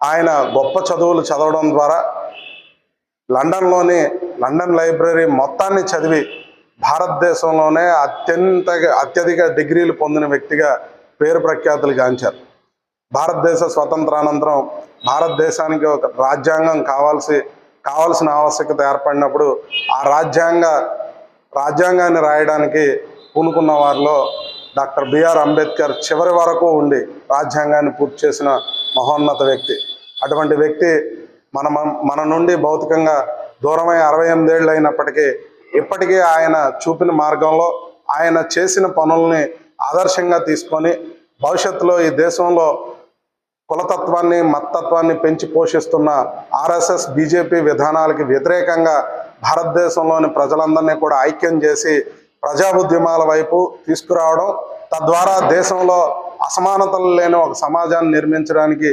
ఆయన గొప్ప చదువులు చదవడం ద్వారా లండన్లోని లండన్ లైబ్రరీ మొత్తాన్ని చదివి భారతదేశంలోనే అత్యంత అత్యధిక డిగ్రీలు పొందిన వ్యక్తిగా పేరు ప్రఖ్యాతులు గాంచారు. భారతదేశ స్వతంత్రానంతరం భారతదేశానికి ఒక రాజ్యాంగం కావాల్సి కావాల్సిన ఆవశ్యకత ఏర్పడినప్పుడు ఆ రాజ్యాంగ రాజ్యాంగాన్ని రాయడానికి పూనుకున్న వారిలో డాక్టర్ బిఆర్ అంబేద్కర్ చివరి వరకు ఉండి రాజ్యాంగాన్ని పూర్తి చేసిన మహోన్నత వ్యక్తి. అటువంటి వ్యక్తి మన మన నుండి భౌతికంగా దూరమై అరవై ఎనిమిదేళ్ళు అయినప్పటికీ ఇప్పటికీ ఆయన చూపిన మార్గంలో ఆయన చేసిన పనుల్ని ఆదర్శంగా తీసుకొని భవిష్యత్తులో ఈ దేశంలో కులతత్వాన్ని మత్తత్వాన్ని పెంచి పోషిస్తున్న ఆర్ఎస్ఎస్ బీజేపీ విధానాలకి వ్యతిరేకంగా భారతదేశంలోని ప్రజలందరినీ కూడా ఐక్యం చేసి ప్రజా ఉద్యమాల వైపు తీసుకురావడం తద్వారా దేశంలో అసమానతలు లేని ఒక సమాజాన్ని నిర్మించడానికి